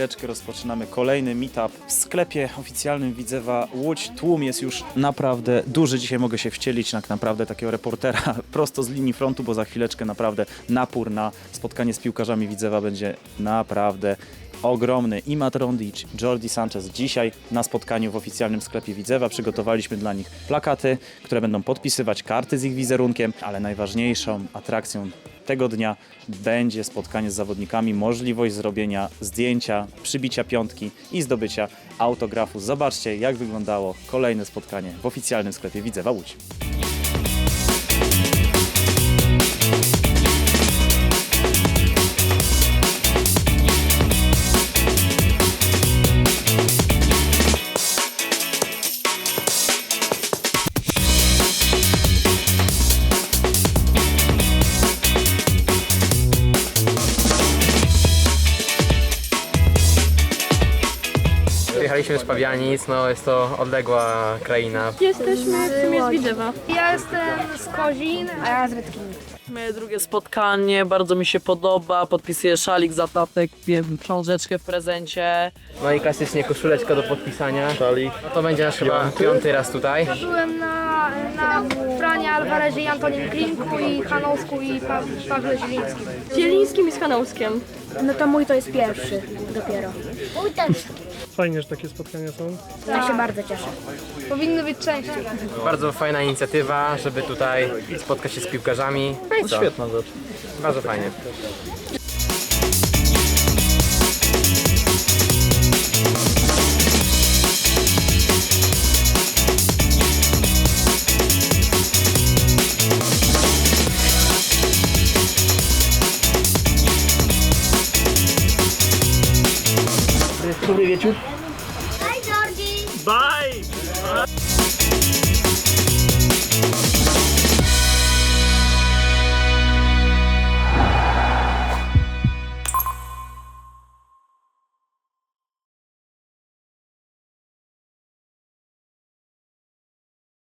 chwileczkę rozpoczynamy kolejny meetup w sklepie oficjalnym Widzewa Łódź. Tłum jest już naprawdę duży. Dzisiaj mogę się wcielić jak naprawdę takiego reportera prosto z linii frontu, bo za chwileczkę naprawdę napór na spotkanie z piłkarzami Widzewa będzie naprawdę ogromny. I Matt Rondic, Jordi Sanchez dzisiaj na spotkaniu w oficjalnym sklepie Widzewa. Przygotowaliśmy dla nich plakaty, które będą podpisywać karty z ich wizerunkiem, ale najważniejszą atrakcją tego dnia będzie spotkanie z zawodnikami, możliwość zrobienia zdjęcia, przybicia piątki i zdobycia autografu. Zobaczcie, jak wyglądało kolejne spotkanie w oficjalnym sklepie Widzewa Łódź. Przyjechaliśmy z Pawianic, no jest to odległa kraina. Jesteśmy w sumie z Widzewa. Ja jestem z Kozin, a ja z Rybkini. Moje drugie spotkanie, bardzo mi się podoba. Podpisuję szalik, zatatek, wiem, książeczkę w prezencie. No i klasycznie koszuleczka do podpisania. Szalik. No to będzie nasz chyba piąty raz tutaj. Byłem na, na Franie Alvarezie i Antonim Klinku i Hanowsku i pa, Pawle Zielińskim. Z Zielińskim i z Hanowskiem. No to mój to jest pierwszy dopiero. Mój też. Fajnie, że takie spotkania są. Ja się bardzo cieszę. Powinny być częściej. Bardzo fajna inicjatywa, żeby tutaj spotkać się z piłkarzami. No i co? Świetna rzecz. Bardzo fajnie. করে গেছুন বাই